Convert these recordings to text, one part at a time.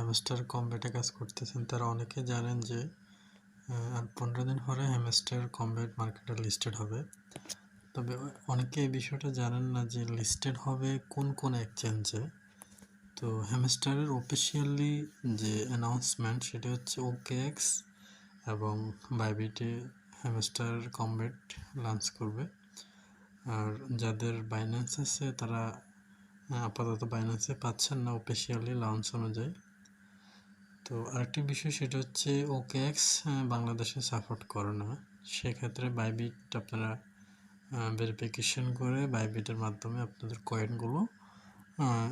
Hamster কমব্যাটে কাজ করতেছেন, তারা অনেকে জানেন যে আর পনেরো দিন পরে হ্যামস্টার কমব্যাট মার্কেটে লিস্টেড হবে। তবে অনেকে এই বিষয়টা জানেন না যে লিস্টেড হবে কোন কোন এক্সচেঞ্জে তো হ্যামস্টারের অফিসিয়ালি যে অ্যানাউন্সমেন্ট সেটা হচ্ছে ওকে এক্স এবং বাইবিটে হ্যামস্টার কমব্যাট লঞ্চ করবে। আর যাদের বাইন্যান্স আছে, তারা আপাতত বাইন্যান্সে পাচ্ছেন না অফিসিয়ালি লঞ্চ অনুযায়ী। তো আরেকটি বিষয় সেটা হচ্ছে ওকে এক্স বাংলাদেশে সাপোর্ট করে না। সেক্ষেত্রে বাইবিট আপনারা ভেরিফিকেশন করে বাইবিটের মাধ্যমে আপনাদের কয়েনগুলো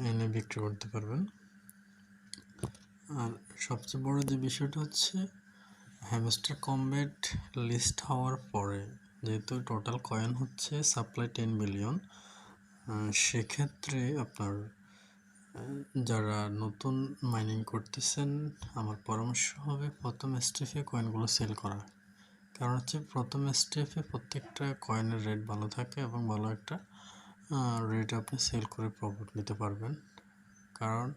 এনে বিক্রি করতে পারবেন। আর সবচেয়ে বড় যে বিষয়টা হচ্ছে হ্যামস্টার কমবেট লিস্ট হওয়ার পরে যেহেতু টোটাল কয়েন হচ্ছে সাপ্লাই টেন বিলিয়ন সেক্ষেত্রে আপনার যারা নতুন মাইনিং করতেছেন, আমার পরামর্শ হবে প্রথম স্টেপে কয়েনগুলো সেল করা। কারণ হচ্ছে প্রথম স্টেপে প্রত্যেকটা কয়েনের রেট ভালো থাকে এবং ভালো একটা রেট আপনি সেল করে প্রফিট নিতে পারবেন। কারণ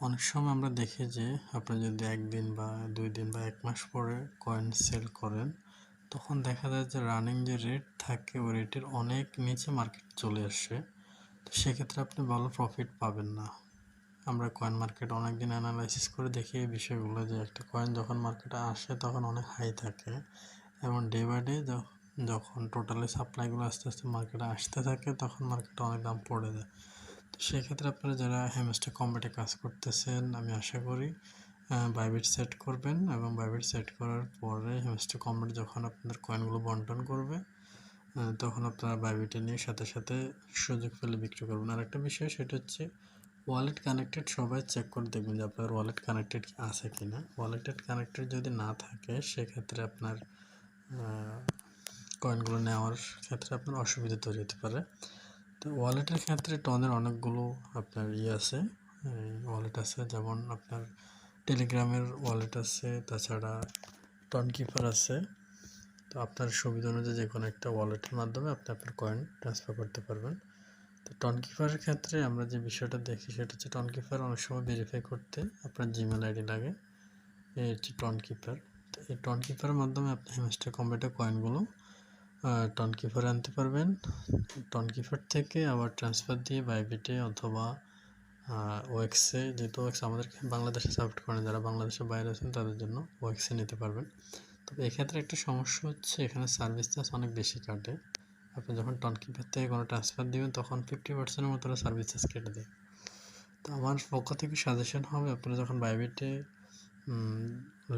অনেক সময় আমরা দেখি যে, আপনি যদি একদিন বা দুই দিন বা এক মাস পরে কয়েন সেল করেন, তখন দেখা যায় যে রানিং যে রেট থাকে, ওই রেটের অনেক নিচে মার্কেট চলে আসে। তো সেক্ষেত্রে আপনি ভালো প্রফিট পাবেন না। আমরা কয়েন মার্কেট অনেক দিন অ্যানালাইসিস করে দেখি এই বিষয়গুলো যে একটা কয়েন যখন মার্কেটে আসে তখন অনেক হাই থাকে এবং ডে বাই ডে যখন টোটালি সাপ্লাইগুলো আস্তে আস্তে মার্কেটে আসতে থাকে তখন মার্কেটে অনেক দাম পড়ে যায়। তো সেক্ষেত্রে আপনারা যারা হ্যামস্টার কম্পিউটার কাজ করতেছেন, আমি আশা করি বাইবিট সেট করবেন এবং বাইবিট সেট করার পরে হ্যামস্টার কম্পিউটার যখন আপনাদের কয়েনগুলো বন্টন করবে তখন আপনারা বাইবিটে নিয়ে সাথে সাথে সুযোগ পেলে বিক্রি করবেন। আর একটা বিষয় সেটা হচ্ছে ওয়ালেট কানেক্টেড সবাই চেক করে দেখবেন যে আপনার ওয়ালেট কানেক্টেড আছে কি না ওয়ালেটেড কানেক্টেড যদি না থাকে, সেক্ষেত্রে আপনার কয়েনগুলো নেওয়ার ক্ষেত্রে আপনার অসুবিধা তৈরি হতে পারে। তো ওয়ালেটের ক্ষেত্রে টনের অনেকগুলো আপনার ইয়ে আছে। ওয়ালেট আছে, যেমন আপনার টেলিগ্রামের ওয়ালেট আছে, তাছাড়া টন কিপার আছে। তো আপনার সুবিধা অনুযায়ী যে কোনো একটা ওয়ালেটের মাধ্যমে আপনি আপনার কয়েন ট্রান্সফার করতে পারবেন। তো টন কিপারের ক্ষেত্রে আমরা যে বিষয়টা দেখি সেটা হচ্ছে টন কিপার অনেক সময় ভেরিফাই করতে আপনার জিমেল আইডি লাগে। এই হচ্ছে টন কিপার তো এই টন কিপারের মাধ্যমে আপনি হেমস্টার কম্পিউটার কয়েনগুলো টন কিপার আনতে পারবেন। টন কিপার থেকে আবার ট্রান্সফার দিয়ে বাইবিটে অথবা ওয়েক্সে যেহেতু ওয়েক্স আমাদের বাংলাদেশে সাপোর্ট করেন যারা বাংলাদেশের বাইরে আছেন তাদের জন্য ওয়েক্সে নিতে পারবেন। তবে এক্ষেত্রে একটা সমস্যা হচ্ছে এখানে সার্ভিস চার্জ অনেক বেশি কাটে। আপনি যখন টনকিপের থেকে কোনো ট্রান্সফার দেবেন, তখন ফিফটি পার্সেন্টের মতো সার্ভিস চার্জ কেটে দেয়। তো আমার পক্ষ থেকে সাজেশন হবে, আপনারা যখন বাইবিটে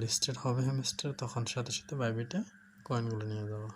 লিস্টেড হবে হেমিস্টার তখন সাথে সাথে বাইবিটে কয়েনগুলো নিয়ে যাওয়া।